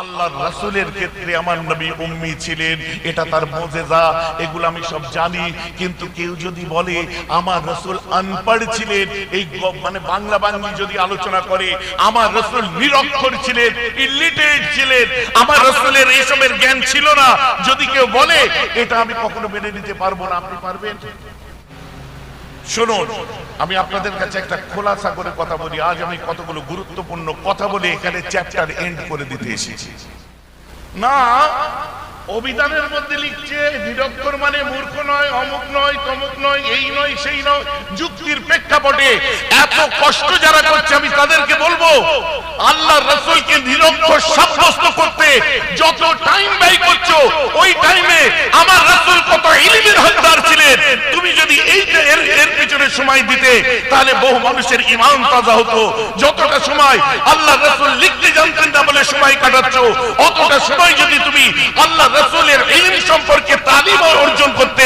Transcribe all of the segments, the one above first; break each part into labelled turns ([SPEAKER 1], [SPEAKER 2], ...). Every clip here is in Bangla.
[SPEAKER 1] আল্লাহর রাসূলের ক্ষেত্রে আমার নবী উম্মি ছিলেন, এটা তার মুজিজা, এগুলো আমি সব জানি। কিন্তু কেউ যদি বলে, আমার রসুল আনপড় ছিলেন, এই মানে বাংলা বাংলা যদি আলোচনা করে, আমার রসুল নিরক্ষর ছিলেন ইলিটারেট ছিলেন, আমার রাসূলের এইসবের জ্ঞান ছিল না। যদি কেউ বলে, এটা আমি কখনো মেনে নিতে পারব না, আপনি পারবেন? শুনুন, আমি আপনাদের কাছে একটা খোলাসা করে কথা বলি। আজ আমি কতগুলো গুরুত্বপূর্ণ কথা বলে এখানে চ্যাপ্টার এন্ড করে দিতে এসেছি। না অভিধানের মধ্যে লিখছে, নিরক্ষর মানে মূর্খ নয়, অমুক নয়, তমুক নয়, এই নয়, সেই নয়। যুক্তির প্রেক্ষাপটে এত কষ্ট যারা করছে, আমি তাদেরকে বলব আল্লাহ রসুলকে নিরক্ষর সাব্যস্ত করতে যত টাইম ব্যয় করছ, ওই টাইমে আমার রসুল কত ইলিমের হকদার ছিলেন। তুমি যদি এই এর এর পিছনে সময় দিতে, তাহলে বহু মানুষের ইমান তাজা হতো। যতটা সময় আল্লাহ রসুল লিখতে জানতেন না বলে সময় কাটাচ্ছ, অতটা সময় যদি তুমি আল্লাহ রসুলের ইলম সম্পর্কে তালিম অর্জন করতে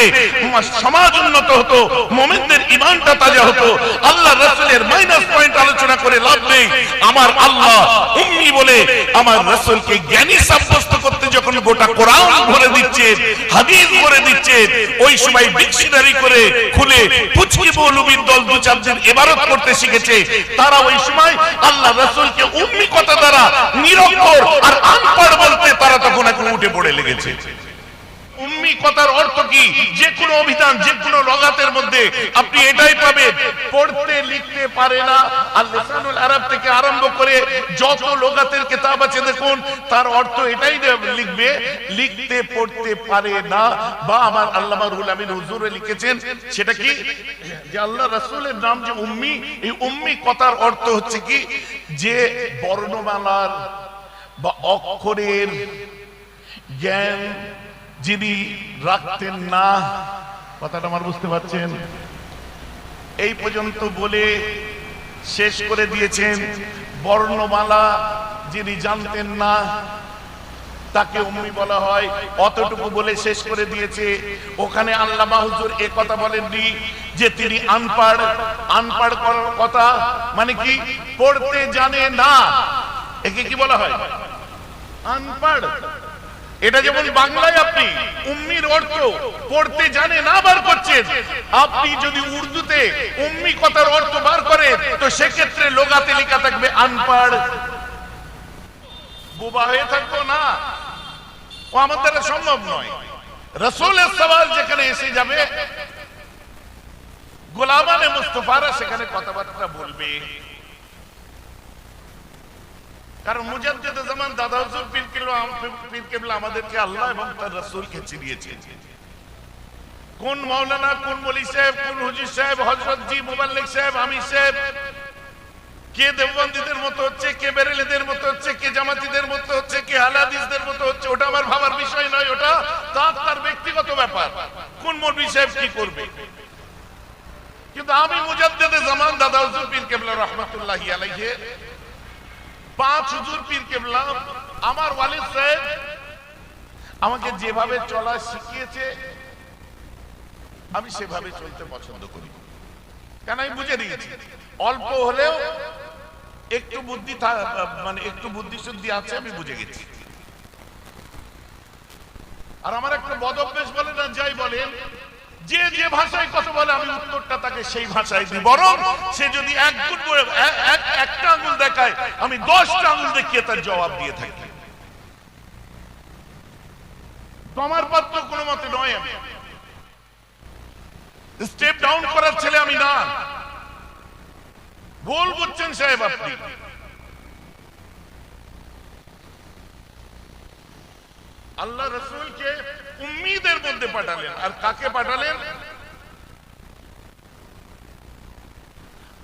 [SPEAKER 1] সমাজ উন্নত হতো, মোমেনদের ইমানটা তাজা হতো। আল্লাহ রসুলের মাইনাস পয়েন্ট আলোচনা করে লাভ নেই। আমার আল্লাহ উম্মি বলে আমার রসুলকে জ্ঞানী সাব্যস্ত করতে যখন গোটা কোরআন ভরে দিচ্ছেন হাদিস ভরে দিচ্ছেন ওই সময় ডিকশনারি করে খুলে পুচকি মৌলবীর দল দু চারজন এবারত করতে শিখেছে। তারা ওই সময় আল্লাহ রসুলকে উম্মি কথা দ্বারা নিরক্ষর আর আনপড় বলতে তারা তখন এখন উঠে পড়ে লেগেছে। অর্থ কি? লগাতের মধ্যে আপনি এটাই পাবেন। পড়তে লিখতে পারে না বা আমার লিখেছেন, সেটা কি? আল্লাহ রাসূলের নাম যে উম্মি, এই উম্মি কথার অর্থ হচ্ছে কি? যে বর্ণমালার বা অক্ষরের জ্ঞান যিনি রাখতেন না, কথাটা আমার বুঝতে পারছেন? এই পর্যন্ত বলে শেষ করে দিয়েছেন বর্ণমালা যিনি জানতেন না, তাকে উম্মি বলা হয়, অতটুকু বলে শেষ করে দিয়েছে। ওখানে আল্লাহ হুজুর এ কথা বলেননি যে তিনি আনপাড় আনপাড় করার কথা মানে কি পড়তে জানে না। একে কি বলা হয়? আনপাড়। এটা যেমন বাংলায় আপনি উম্মির অর্থ পড়তে জানে, না বার করছেন, আপনি যদি উর্দুতে উম্মি কথার অর্থ বার করেন, তো সেক্ষেত্রে লোগাতে লেখা থাকবে আনপাড় বোবা হয়ে থাকব না। ও আমার দ্বারা সম্ভব নয়। রসুলের সওয়াল যেখানে এসে যাবে গোলামানে মুস্তফারা সেখানে কথাবার্তা বলবে। কারণ মুজাদ্দেদ জামান দাদা হুজুর পীর কেবলা পীর কেবলা আমাদেরকে আল্লাহ এবং তার রাসূলকে চিনিয়েছে কোন মাওলানা, কোন মলি সাহেব, কোন হুজুর সাহেব, হযরত জি মুবাল্লিক সাহেব আমির সাহেব, কে দেওবন্দীদের মতো হচ্ছে, কে বেরেলিদের মতো হচ্ছে, কে জামাতিদের মতো হচ্ছে, কে হালাদিসদের মতো হচ্ছে, ওটা আমার ভাবার বিষয় নয়, ওটা তার তার ব্যক্তিগত ব্যাপার। কোন মৌলভী সাহেব কি করবে? কিন্তু আমি মুজাদ্দেদে জামান দাদা হুজুর পীর কেবলা রহমাতুল্লাহি আলাইহি পাঁচ হুজুর পীর কেবলা, আমার ওয়ালিদ সাহেব আমাকে যেভাবে চলা শিখিয়েছে, আমি সেভাবে চলতে পছন্দ করি। কেন আমি বুঝে দিয়েছি? অল্প হলেও একটু বুদ্ধি মানে একটু বুদ্ধি শুদ্ধি আছে, আমি বুঝে গেছি। আর আমার একটা বদ অভ্যেস বলে না, যাই বলেন যে যে ভাষায় কথা বলে, আমি উত্তরটা তাকে সেই ভাষায় দিই। বরং সে যদি এক গুণ একটা আঙুল দেখায়, আমি দশটা আঙুল দেখিয়ে তার জবাব দিয়ে থাকি। তোমার পাত্র কোনো মতে নয় আমি। স্টেপ ডাউন করার ছেলে আমি না। ভুল বুঝছেন সাহেব আপনি। আল্লাহ রসুলকে উম্মিদের মধ্যে পাঠালেন। আর কাকে পাঠালেন?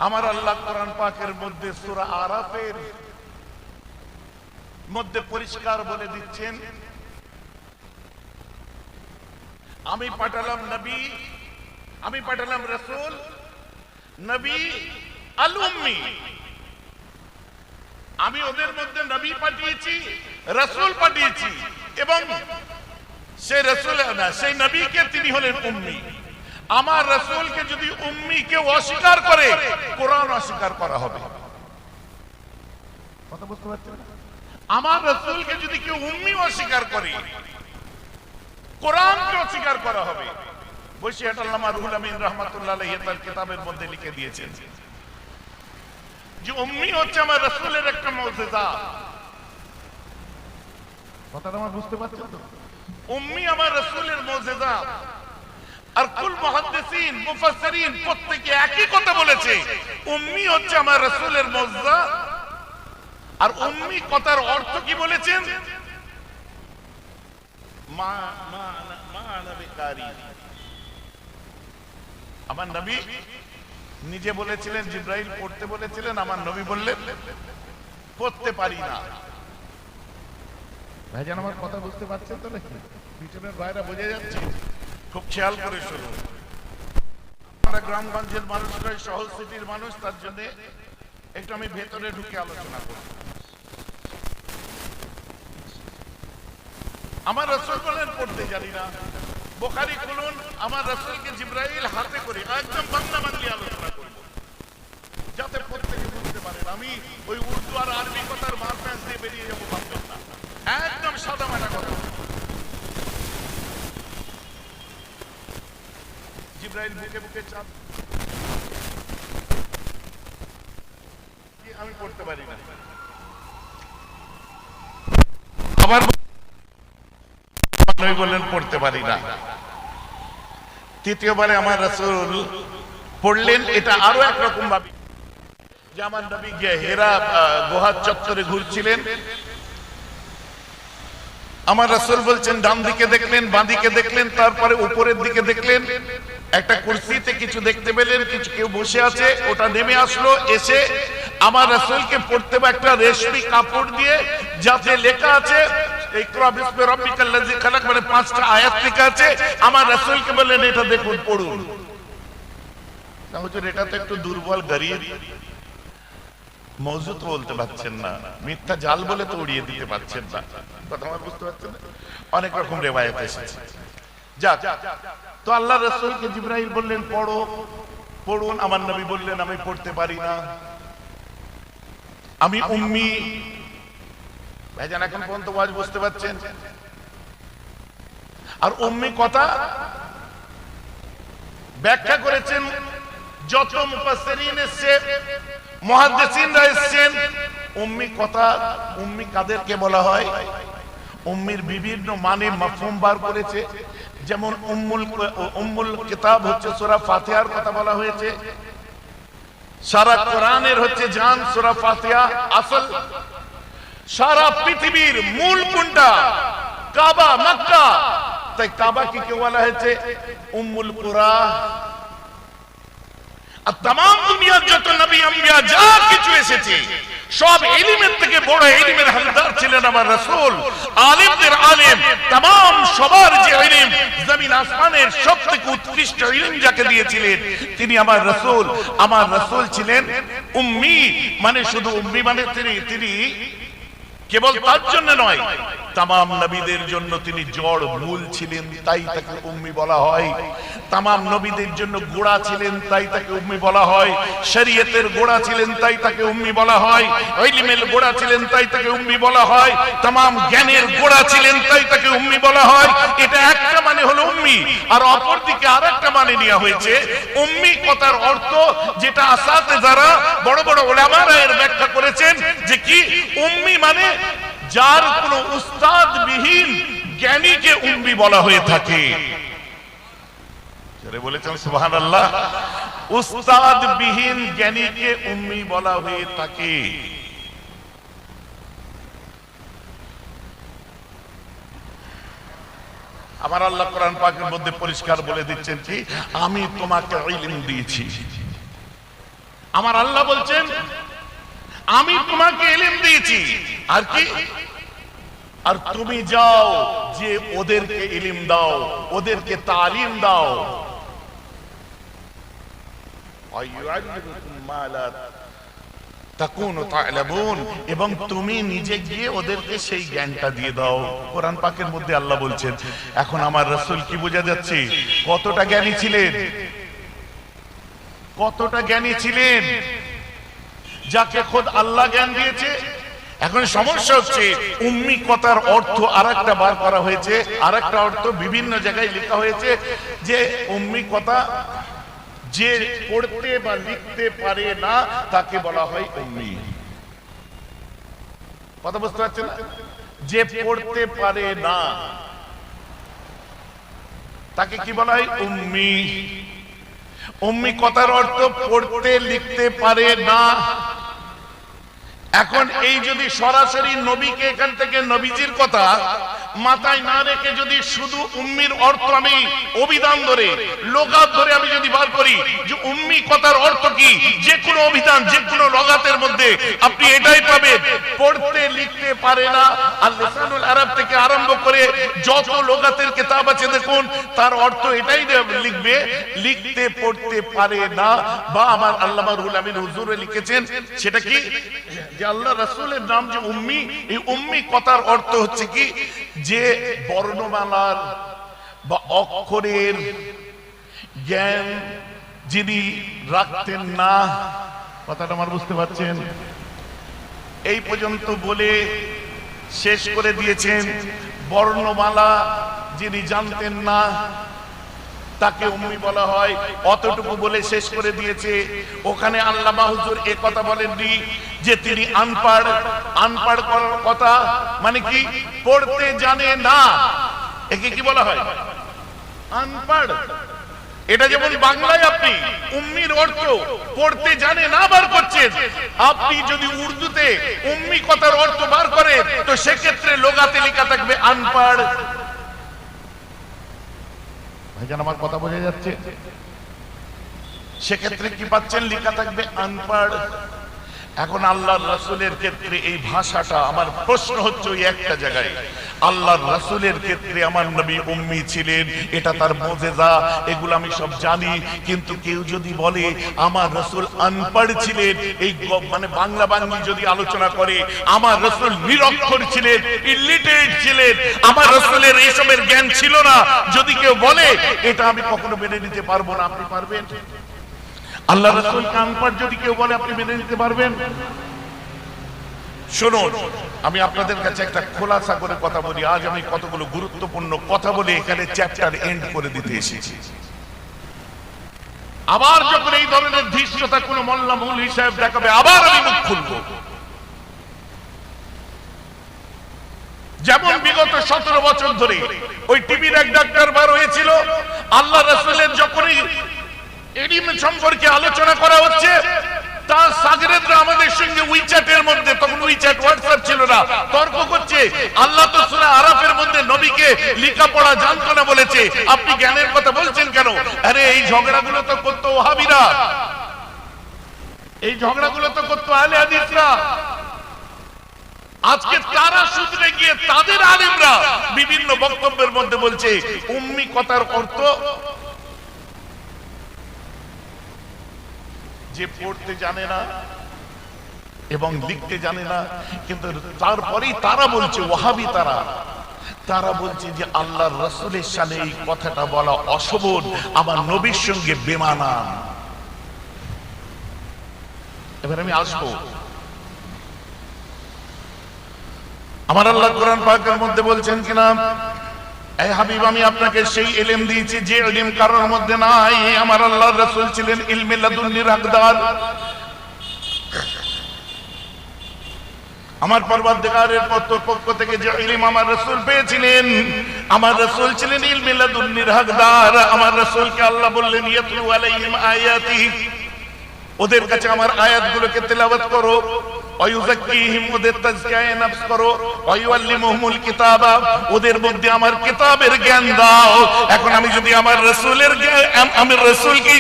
[SPEAKER 1] আমার আল্লাহ কোরআন পাকের মধ্যে সূরা আরাফের মধ্যে পরিষ্কার বলে দিচ্ছেন, আমি পাঠালাম নবী, আমি পাঠালাম রসুল, নবী আল উম্মি। আমি ওদের মধ্যে নবী পাঠিয়েছি, রসুল পাঠিয়েছি। এবং সেই রসুল, না, সেই নবীকে তিনি হলেন উম্মি। আমার রসুলকে যদি উম্মি কেউ অস্বীকার করে, কোরআন অস্বীকার করা হবে। কথা বুঝতে পারছেন? আমার রসুলকে যদি কেউ উম্মি অস্বীকার করে, কোরআনকে অস্বীকার করা হবে। বসিয়াট আল্লামা রুহুল আমিন রহমাতুল্লাহ আলাইহি তার কিতাবের মধ্যে লিখে দিয়েছেন যে উম্মি হচ্ছে আমার রসুলের একটা মৌজেজা কথাটা আমার বুঝতে পারছেন তো? উম্মি আমার রসুলের মৌজেজা। আর কুল মুহাদ্দিসিন, মুফাসসিরিন একই কথা বলেছে। উম্মি হচ্ছে আমার রসুলের মৌজেজা। আর উম্মি কথার অর্থ কি বলেছেন? মা মা মা আমার নবী নিজে বলেছিলেন, জিব্রাইল পড়তে বলেছিলেন, আমার নবী বললেন, পড়তে পারি না। ভাইজান, আমার কথা বুঝতে পারছেন তো নাকি? পিছনের বাইরে বোঝা যাচ্ছে। খুব খেয়াল করে শুনুন। আমরা গ্রামগঞ্জের শহর সিটির মানুষ, তার জন্য একটু আমি ভেতরে ঢুকে আলোচনা করব আমার রসুল বলেন, পড়তে জানি না। বোখারি খুলুন, আমার রসুলকে জিব্রাইল হাতে করে একদম বাংলা বাংলি আলোচনা করব। যাতে প্রত্যেকে বুঝতে পারেন আমি ওই উর্দু আর আরবি কথার মার দিয়ে বেরিয়ে যাব ভাববেন না একদম সাদা মাটা কথা জিব্রাইল বুকে বুকে চাপ। আমি পড়তে পারি না? আবার বললেন পড়তে পারি না। তৃতীয়বারে আমার রাসূল পড়লেন, এটা আরও ভাবে। যে আমার নবী হেরা গুহার চত্বরে ঘুরছিলেন। আমার রাসূল বলছেন, ডান দিকে দেখলেন, বাঁ দিকে দেখলেন, তারপরে উপরের দিকে দেখলেন। একটা কুরসিতে কিছু দেখতে পেলেন, কিছু কেউ বসে আছে, ওটা নেমে আসলো, এসে আমার রাসূলকে পড়তে বা একটা রেশমি কাপড় দিয়ে, যাতে লেখা আছে মানে পাঁচটা আয়াত আছে, আমার পড়ুন। এটা তো একটু দুর্বল বলতে পারছেন না, মিথ্যা জাল বলে তো উড়িয়ে দিতে পারছেন না। কথা বুঝতে পারছেন অনেক রকম রেওয়ায়ত তো আল্লাহ রসুলকে জিব্রাইল বললেন পড়ো পড়ুন। আমার নবী বললেন আমি পড়তে পারি না। আমি উম্মি। ভাইজান এখন পর্যন্ত ওয়াজ বুঝতে পারছেন? আর উম্মি কথা ব্যাখ্যা করেছেন যত মুফাসসিরিন এসছে মুহাদ্দিসিনরা এসছেন উম্মি কথা উম্মি কাদেরকে বলা হয়? উম্মির বিভিন্ন মানে মাফহুম বার করেছে। যেমন উম্মুল উম্মুল কিতাব হচ্ছে সূরা ফাতিহার কথা বলা হয়েছে। সারা কোরআনের হচ্ছে জান সূরা ফাতিহা আসল। সারা পৃথিবীর মূল কোনটা? কাবা, মক্কা। তাই কাবা কি কেউ বলা হয়েছে? উম্মুল কুরা আর তাম দুনিয়ার যত নবী যা কিছু এসেছে, সব এলিমের থেকে বড় এলিমের ছিলেন আমার আলিম তাম সবার যে ইলম জমিন আসমানের উৎকৃষ্ট ইলম যাকে দিয়েছিলেন, তিনি আমার রাসূল। আমার রাসূল ছিলেন উম্মি মানে শুধু উম্মি মানে তিনি তিনি কেবল তার জন্য নয়, তামাম নবীদের জন্য তিনি জড় মূল ছিলেন, তাই তাকে উম্মি বলা হয়। তামাম নবীদের জন্য গোড়া ছিলেন, তাই তাকে উম্মি বলা হয়। শরীয়তের গোড়া ছিলেন, তাই তাকে উম্মি বলা হয়। ইলমের গোড়া ছিলেন, তাই তাকে উম্মি বলা হয়। তামাম জ্ঞানের গোড়া ছিলেন, তাই তাকে উম্মি বলা হয়। এটা একটা মানে হলো উম্মি, আর অপর দিকে আরেকটা মানে নেওয়া হয়েছে। উম্মি কথার অর্থ যেটা আসাতে যারা বড় বড় ওলামারা এর ব্যাখ্যা করেছেন, যে কি? উম্মি মানে যার কোনো উস্তাদ বিহীন জ্ঞানীকে উম্মি বলা হয়ে থাকে। আমার আল্লাহ কোরআন পাকের মধ্যে পরিষ্কার বলে দিচ্ছেন কি, আমি তোমাকে দিয়েছি। আমার আল্লাহ বলছেন, আমি তোমাকে এলিম দিয়েছি। আর কি? আর তুমি যাও যে ওদেরকে ইলিম দাও ওদেরকে তালিম দাও। এবং তুমি নিজে গিয়ে ওদেরকে সেই জ্ঞানটা দিয়ে দাও। কোরআন পাকের মধ্যে আল্লাহ বলছেন এখন আমার রাসূল কি বোঝা যাচ্ছে? কতটা জ্ঞানী ছিলেন? কতটা জ্ঞানী ছিলেন? যাকে খোদ আল্লাহ জ্ঞান দিয়েছে এখন সমস্যা হচ্ছে উম্মি কথার অর্থ আর একটা বার করা হয়েছে আর একটা অর্থ বিভিন্ন জায়গায় লেখা হয়েছে যে উম্মি কথা যে পড়তে বা লিখতে পারে না, তাকে বলা হয় উম্মি কথা বুঝতে পারছেন? যে পড়তে পারে না, তাকে কি বলা হয় উম্মি উম্মি কথার অর্থ পড়তে, লিখতে পারে না এখন এই যদি সরাসরি নবীকে এখান থেকে নবীজির কথা মাথায় না রেখে যদি শুধু উম্মির অর্থ আমি অভিধান ধরে, লোকাত ধরে আমি যদি বার করি, যে উম্মি কথার অর্থ কি? যে কোনো অভিধান, যে কোনো লগাতের মধ্যে আপনি এটাই পাবেন। পড়তে লিখতে পারে না, আর লিসানুল আরব থেকে আরম্ভ করে যত লোকাতের কিতাব আছে দেখুন, তার অর্থ এটাই লিখবে, লিখতে পড়তে পারে না। বা আমার আল্লামা রুল আমিন হুজুরে লিখেছেন, সেটা কি? যে আল্লাহ রাসূলের নাম যে উম্মি, এই উম্মি কথার অর্থ হচ্ছে কি? যে বর্ণমালার বা অক্ষরের জ্ঞান যিনি রাখতেন না, কথাটা আমার বুঝতে পারছেন? এই পর্যন্ত বলে শেষ করে দিয়েছেন, বর্ণমালা যিনি জানতেন না তাকে উম্মি বলা হয়। অতটুকু বলে শেষ করে দিয়েছে। ওখানে আল্লামা হুজুর এ কথা বলেননি যে তিনি আনপাড়। আনপাড় করার কথা মানে কি? পড়তে জানে না। একে কি বলা হয়? এটা যেমন বাংলায় আপনি উম্মির অর্থ পড়তে জানে না বার করছেন, আপনি যদি উর্দুতে উম্মি কথার অর্থ বার করেন, তো সেক্ষেত্রে লোগাতে লেখা থাকবে আনপাড়। ভাইজান আমার কথা বোঝা যাচ্ছে। সেক্ষেত্রে কি পাচ্ছেন? লেখা থাকবে আনপাড় এখন আল্লাহর রাসূলের ক্ষেত্রে এই ভাষাটা আমার প্রশ্ন হচ্ছে ওই একটা জায়গায়। আল্লাহর রাসূলের ক্ষেত্রে আমার নবী উম্মি ছিলেন, এটা তার মোজেজা, এগুলো আমি সব জানি। কিন্তু কেউ যদি বলে, আমার রসুল আনপড় ছিলেন এই মানে বাংলা বাংলি যদি আলোচনা করে, আমার রসুল নিরক্ষর ছিলেন ইলিটারেট ছিলেন আমার রাসূলের এসবের জ্ঞান ছিল না যদি কেউ বলে, এটা আমি কখনো মেনে নিতে পারব না। আপনি পারবেন? আল্লাহ যদি কেউ বলে, আপনি মেনে নিতে পারবেন? শুনুন, আমি আপনাদের কাছে একটা খোলাসা করে কথা বলি। আজ আমি কতগুলো গুরুত্বপূর্ণ কথা বলে এখানে চ্যাপ্টার এন্ড করে দিতে এসেছি। আবার যখন এই ধরনের কোনো মূল হিসাব দেখাবে, আবার আমি মুখ খুলব। যেমন বিগত সতেরো বছর ধরে ওই টিভির এক ডাক্তার বার হয়েছিল, আল্লাহ রসুলের যখনই এডিম সম্পর্কে আলোচনা করা হচ্ছে। আপনি জ্ঞানের কথা বলছেন কেন? আরে, এই ঝগড়াগুলো তো করতো ওহাবিরা। এই ঝগড়াগুলো তো করতো আলে হাদিসরা। আজকে তারা শুধরে গিয়ে তাদের আলেমরা বিভিন্ন বক্তব্যের মধ্যে বলছে, উম্মি কথার অর্থ যে পড়তে জানে না এবং লিখতে জানে না, কিন্তু তারপরেই তারা বলছে ওহাবি তারা। তারা বলছে যে আল্লাহর রসুলের সালে এই কথাটা বলা অশোভন আমার নবীর সঙ্গে বেমানা এবার আমি আসব। আমার আল্লাহ কোরআন পাকের মধ্যে বলছেন কিনা এই হাবিব, আমি আপনাকে সেই ইলম দিয়েছি, যে ইলম কারোর মধ্যে নাই। আমার আল্লাহর রাসূল ছিলেন ইলমে লাদুন্নির হকদার আমার পরবর্তীকারের পক্ষ থেকে যে ইলম আমার রাসূল পেয়েছিলেন, আমার রাসূল ছিলেন ইলমে লাদুন্নির হকদার আমার রাসূলকে আল্লাহ বললেন, ইয়াতলু আলাইহিম আয়াতি। ওদের কাছে আমার আয়াতগুলোকে তেলাওয়াত করো। ওদের তাজকিয়ায়ে নফস করো কিতাবা ওদের মধ্যে আমার কিতাবের জ্ঞান দাও। এখন আমি যদি আমার রাসূলের আমি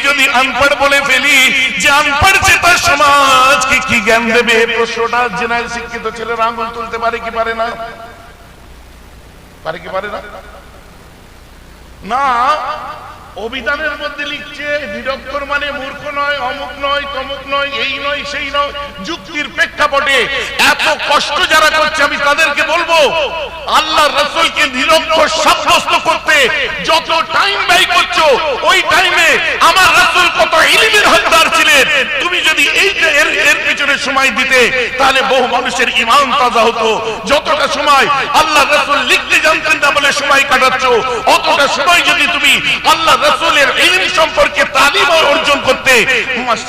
[SPEAKER 1] যদি আনপড় বলে ফেলি, যে আনপড় তার সমাজকে কি জ্ঞান দেবে? প্রশ্নটা জেনারেল শিক্ষিত ছেলেরা আঙ্গুল তুলতে পারে কি পারে না? পারে কি পারে না? না অভিধানের মধ্যে লিখছে, নিরক্ষর মানে মূর্খ নয়, অমুক নয়, তমুক নয়, এই নয়, সেই নয়। যুক্তির প্রেক্ষাপটে এত কষ্ট যারা করছে, আমি তাদেরকে বলব আল্লাহ রসুলকে নিরক্ষর সাব্যস্ত করতে যত টাইম ব্যয় করছ, ওই টাইমে আমার রসুল কত ইলিমের হকদার ছিলেন। তুমি যদি এইটা এর এর পিছনে সময় দিতে, তাহলে বহু মানুষের ইমান তাজা হতো। যতটা সময় আল্লাহ রসুল লিখতে জানতেন না বলে সময় কাটাচ্ছ। অতটা সময় যদি তুমি আল্লাহ রসুলের ইলম সম্পর্কে তালিম অর্জন করতে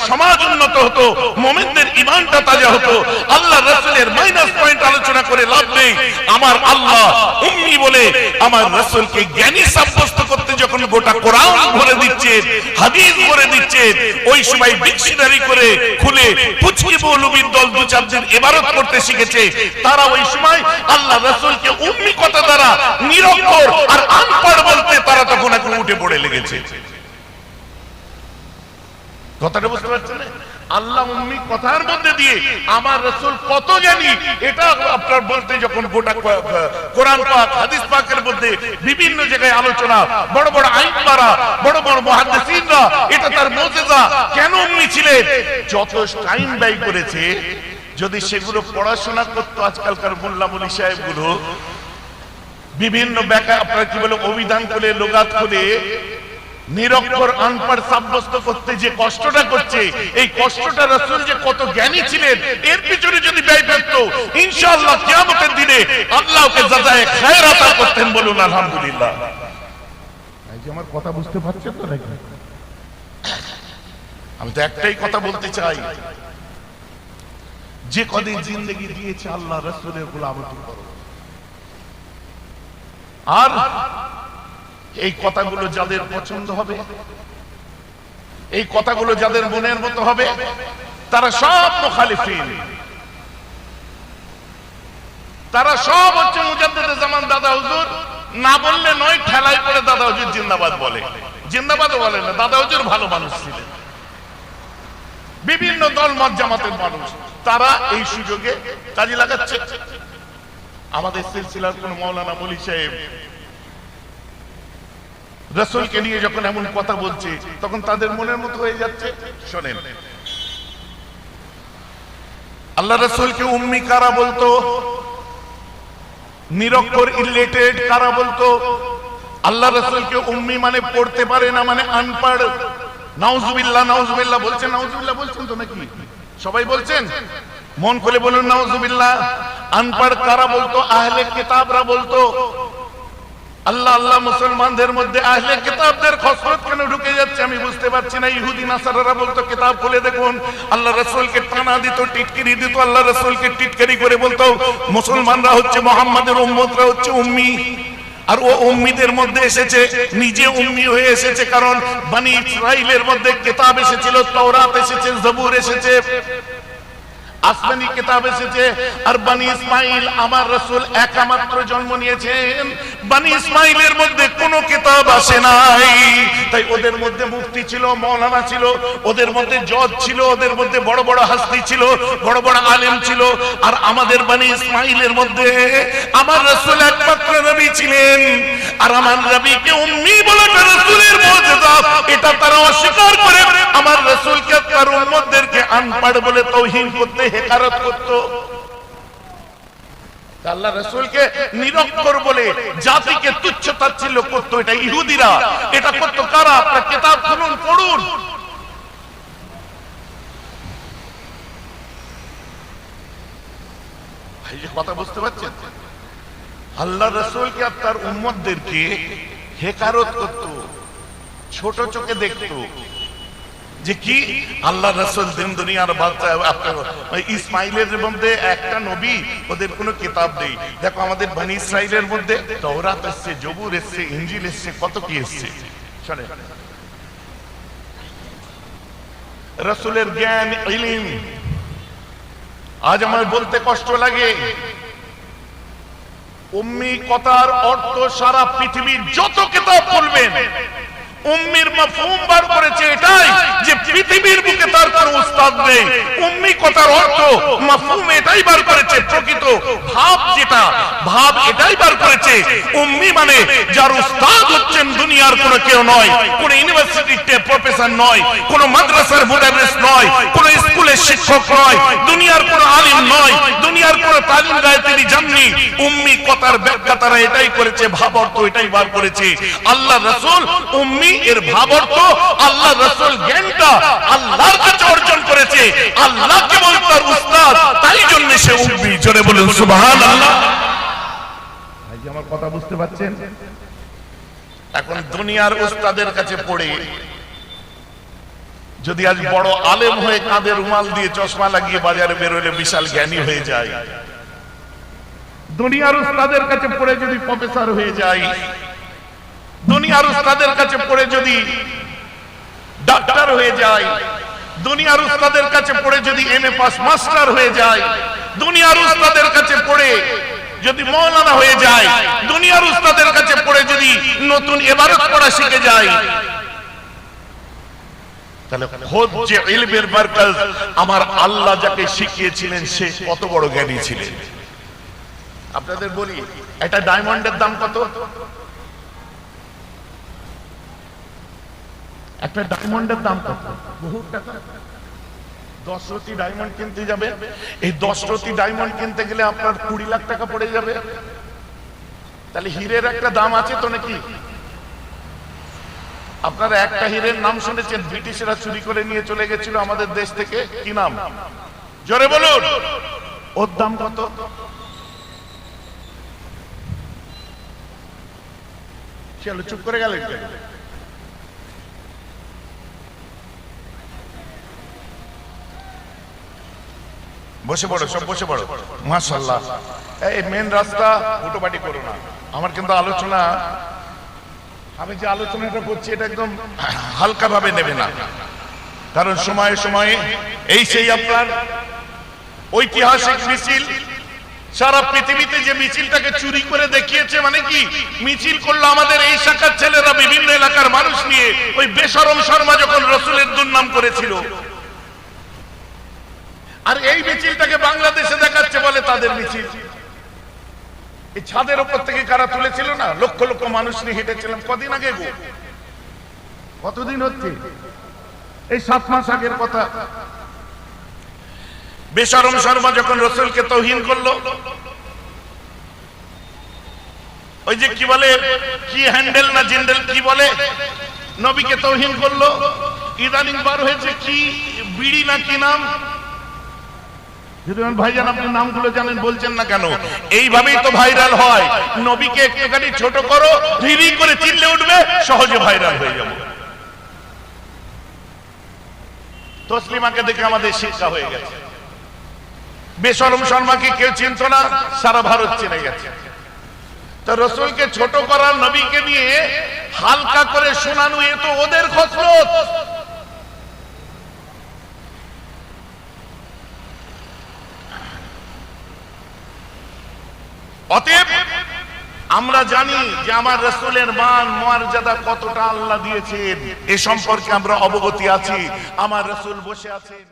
[SPEAKER 1] সমাজ উন্নত হতো মোমেনদের ইমানটা তাজা হতো আল্লাহ রসুলের মাইনাস পয়েন্ট আলোচনা করে লাভ নেই। আমার আল্লাহ উম্মি বলে আমার রসুলকে জ্ঞানী সাব্যস্ত করতে যখন গোটা কোরআন ভরে দিচ্ছেন হাদিস ভরে দিচ্ছেন ওই সময় ডিকশনারি করে খুলে পুচকি মৌলবীর দল দু চার দিন এবারত করতে শিখেছে। তারা ওই সময় আল্লাহ রসুলকে উম্মি কথা দ্বারা নিরক্ষর আর আনপড় বলতে তারা তখন এখন উঠে পড়ে লেগেছে। কথাটা বুঝতে পারছেন? আল্লাহ উম্মি কথার মধ্যে দিয়ে আমার রসুল কত জানি এটা আপনার বলতে যখন গোটা কোরআন পাক, হাদিস পাকের মধ্যে বিভিন্ন জায়গায় আলোচনা, বড় বড় আইন মারা, বড় বড় মহাদ্দেশিনরা এটা তার মজেজা কেন উম্মি ছিলেন? যত টাইম ব্যয় করেছে, যদি সেগুলো পড়াশোনা করতো আজকালকার মোল্লা মলি সাহেবগুলো বিভিন্ন ব্যাখ্যা, আপনার কি বলে অভিধান খুলে, লোগাত খুলে নিরক্ষর আনপার সাব্যস্ত করতে যে কষ্টটা করছে এই কষ্টটা রসুল যে কত জ্ঞানী ছিলেন এর পিছনে যদি ব্যয় ব্যক্ত ইনশাআল্লাহ কিয়ামতের দিনে আল্লাহ ওকে যাজায় খায়ের আতা করতেন বলুন আলহামদুলিল্লাহ। এই যে আমার কথা বুঝতে পারছেন তো নাকি? আমি তো একটাই কথা বলতে চাই। যে কদিন জিন্দগি দিয়েছে আল্লাহ রসুলের গোলামতি করো। আর এই কথাগুলো যাদের পছন্দ হবে, এই কথাগুলো যাদের মনের মতো হবে, তারা সব মুখালিফিন। তারা সব হচ্ছে মুজাদ্দিদ জামান দাদা হুজুর, না বললে নয় ঠেলাই করে দাদা হুজুর জিন্দাবাদ বলে। জিন্দাবাদও বলে না, দাদা হুজুর ভালো মানুষ ছিলেন। বিভিন্ন দল মত জামাতের মানুষ, তারা এই সুযোগে কাজে লাগাচ্ছে। আমাদের সিলসিলার কোন মৌলানা মলি সাহেব রসুলকে নিয়ে যখন এমন কথা বলছে, তখন তাদের মনের মতো হয়ে যাচ্ছে। শোনেন, আল্লাহ রসুলকে উম্মি কারা বলতো? নিরক্ষর ইলেটেড কারা বলতো? আল্লাহ রসুলকে উম্মি মানে পড়তে পারে না মানে আনপাড়। নাউজুবিল্লাহ নাউজুবিল্লাহ বলছেন নাউজুবিল্লাহ বলছেন তো নাকি? সবাই বলছেন? মন খুলে বলুন, নাউজুবিল্লাহ। আনপাড় কারা বলতো? আহলে কিতাবরা বলতো। আল্লাহ আল্লাহ মুসলমানদের মধ্যে আসলে কিতাবদের খসরত কেন ঢুকে যাচ্ছে আমি বুঝতে পারছি না। ইহুদি, নাসারারা বলতো, কিতাব খুলে দেখুন। আল্লাহ রসুলকে টানা দিত, টিটকিরি দিত, আল্লাহ রসুলকে টিটকারি করে বলতো, মুসলমানরা হচ্ছে মোহাম্মদের উম্মতরা হচ্ছে উম্মি। আর ও উম্মিদের মধ্যে এসেছে, নিজে উম্মি হয়ে এসেছে, কারণ বানি ইসরাইলের মধ্যে কিতাব এসেছিল, তওরাত এসেছে, জবুর এসেছে। আসমানি কিতাব এসেছে, আর বানি ইসমাইল আমার রসুল একামাত্র জন্ম নিয়েছেন। বানি ইসমাইলের মধ্যে কোনো কিতাব আসে নাই। তাই ওদের মধ্যে মুফতি ছিল, মৌলানা ছিল, ওদের মধ্যে জজ ছিল, ওদের মধ্যে বড় বড় হাস্তি ছিল, বড় বড় আলেম ছিল। আর আমাদের বানি ইসমাইলের মধ্যে আমার রসুল একমাত্র নবী ছিলেন। আর আমার নবীকে উম্মি বলে রসুলের মর্যাদা, এটা তারা অস্বীকার করে। আমার রসুলকে তার উম্মতদেরকে আনপাড় বলে তৌহিন করতে হেকারত করত। আল্লাহ রসুলকে নিরক্ষর বলে জাতিকে তুচ্ছ তাচ্ছিল্য করতো এটা ইহুদিরা। এটা করতো কারা? আপনার কিতাব খুলুন, পড়ুন। আল্লাহ রসুলকে আর তার উম্মতদেরকে হেকারত করত। ছোট চোখে দেখতো। যে কি? আল্লাহ রসুল দিন দুনিয়ার বাচ্চা ইসমাইলের মধ্যে একটা নবী, ওদের কোনো কিতাব নেই। দেখো আমাদের বানি ইসরাইলের মধ্যে তওরাত এসছে জবুর এসছে ইঞ্জিল এসছে, কত কি এসছে? শোনে রসুলের জ্ঞান, ইলিম। আজ আমার বলতে কষ্ট লাগে। উম্মি কথার অর্থ সারা পৃথিবীর যত কিতাব বলবেন উম্মির মাফহুম বার করেছে এটাই যে পৃথিবীর বুকে তার কোনো উস্তাদ নেই। উম্মি কথার অর্থ মাফহুম এটাই বার করেছে, প্রকৃত ভাব যেটা, ভাব এটাই বার করেছে। উম্মি মানে যার উস্তাদ হচ্ছেন দুনিয়ার কোনো কেউ নয়, কোন ইউনিভার্সিটিতে প্রফেসর নয়, কোন মাদ্রাসার মুদারিস নয়, কোন স্কুলের শিক্ষক নয়, দুনিয়ার কোন আলিম নয়, দুনিয়ার কোন তালিম গায়ে তিনি জাননি উম্মি কথার ব্যাখ্যা তারা এটাই করেছে, ভাব অর্থ এটাই বার করেছে। আল্লাহ রসুল উম্মি এর ভাব অর্থ আল্লাহ রসুল জ্ঞানটা আল্লাহর কাছে অর্জন করেছে। আল্লাহ কেবল তার উস্তাদ তাই জন্য সে উম্মি জোরে বলুন সুবহান আল্লাহ ভাই আমার কথা বুঝতে পারছেন? এখন দুনিয়ার উস্তাদের কাছে পড়ে। যদি আজ বড় আলেম হয়ে কাঁধে রুমাল দিয়ে চশমা লাগিয়ে বাজারে বেরোলে বিশাল জ্ঞানী হয়ে যায়। দুনিয়ার উস্তাদের কাছে পড়ে যদি প্রফেসর হয়ে যায়। দুনিয়ার উস্তাদের কাছে পড়ে যদি ডাক্তার হয়ে যায়। দুনিয়ার উস্তাদের কাছে পড়ে যদি এম এ পাস, মাস্টার হয়ে যায়। দুনিয়ার উস্তাদের কাছে পড়ে যদি মৌলানা হয়ে যায়। দুনিয়ার উস্তাদের কাছে পড়ে যদি নতুন এবারত পড়া শিখে যায়। আমার আল্লাহ যাকে শিখিয়েছিলেন, সে কত বড় জ্ঞানী ছিলেন। আপনাদের বলি, একটা ডায়মন্ডের দাম কত? একটা ডায়মন্ডের দাম কত? বহু টাকা। ডায়মন্ড কিনতে যাবে। এই ডায়মন্ড কিনতে গেলে আপনার কুড়ি লাখ টাকা পড়ে যাবে। তাহলে হীরের একটা দাম আছে তো নাকি? আপনারা একটা হীরের নাম শুনেছেন, ব্রিটিশরা চুরি করে নিয়ে চলে গেছিল আমাদের দেশ থেকে। কি নাম? জোরে বলুন। ওর দাম কত? চলো চুপ করে গেলেন বসে পড়ো, সব বসে পড়ো। মাশাল্লাহ এই মেন রাস্তা হুটোপাটি করো না। আমার কিন্তু আলোচনা, আমি যে আলোচনাটা করছি, এটা একদম হালকা ভাবে নেবে না। কারণ সময়ে সময়ে, এই সেই আপনার ঐতিহাসিক মিছিল, সারা পৃথিবীতে যে মিছিলটাকে চুরি করে দেখিয়েছে মানে কি? মিছিল করল আমাদের এই শাখার ছেলেরা, বিভিন্ন এলাকার মানুষ নিয়ে। ওই বেসরম শর্মা যখন রসুলের দুর্নাম করেছিল আর এই মিছিলটাকে বাংলাদেশে দেখাচ্ছে বলে তাদের মিছিল। এই ছাদের উপর থেকে কারা তুলেছিল না? লক্ষ লক্ষ মানুষ নিয়ে হেঁটেছিলাম। কদিন আগে কতদিন হচ্ছে? এই সাত মাস আগের কথা। বেশরম শর্মা যখন রসুলকে তৌহিন করল, ওই যে কি বলে, কি হ্যান্ডেল না জিন্ডেল, কি বলে? নবীকে তৌহিন করল। ইদানিং বার হয়েছে, কি বিড়ি না কি নাম? যদিও ভাইজান আপনি নামগুলো জানেন বলছেন না কেন? এইভাবেই তো ভাইরাল হয়। নবীকে একটুখানি ছোট করো রিরি করে চিল্লে উঠবে সহজে ভাইরাল হয়ে যাবে। তসলিমাকে দেখে আমাদের শিক্ষা হয়ে গেছে। বেসরম শর্মাকে কেউ চিনত না সারা ভারত চিনে গেছে। তো রসুলকে ছোট করার নবীকে নিয়ে হালকা করে শোনানো এ তো ওদের খসরত। অতএব, আমরা জানি যে আমার রসুলের মান, মর্যাদা কতটা আল্লাহ দিয়েছেন। এ সম্পর্কে আমরা অবগতি আছি। আমার রসুল বসে আছেন।